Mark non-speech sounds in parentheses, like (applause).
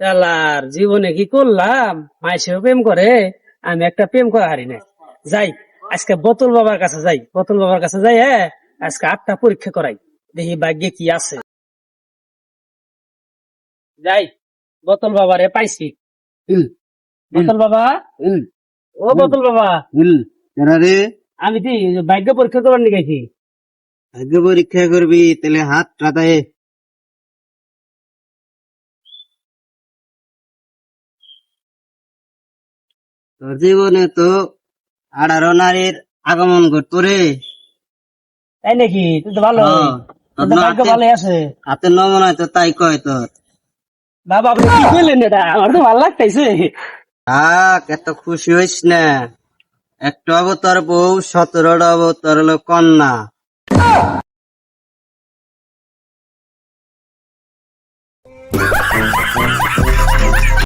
চালার জীবনে কি করলাম? মাইসেও প্রেম করে আমি একটা প্রেম করা হারি না যাই আজকে বোতল বাবার কাছে যাই। বোতল বাবার কাছে যাই হ্যাঁ আজকে আটটা পরীক্ষা করাই। দেখি ভাগ্যে কি আছে। যাই বোতল বাবারে পাইছি। বোতল বাবা? ও বোতল বাবা। রে? আমি কি ভাগ্য পরীক্ষা করার নিয়ে গেছি আগে পরীক্ষা করবি তাহলে হাত রাতায়। তোর জীবনে তো আঠারো নারীর আগমন ঘটতো রে। তাই নাকি? তুই তো ভালো। হ্যাঁ, তাই কয় তো ভালো লাগতেছে। খুশি হইস না। একটা কন্যা। (laughs)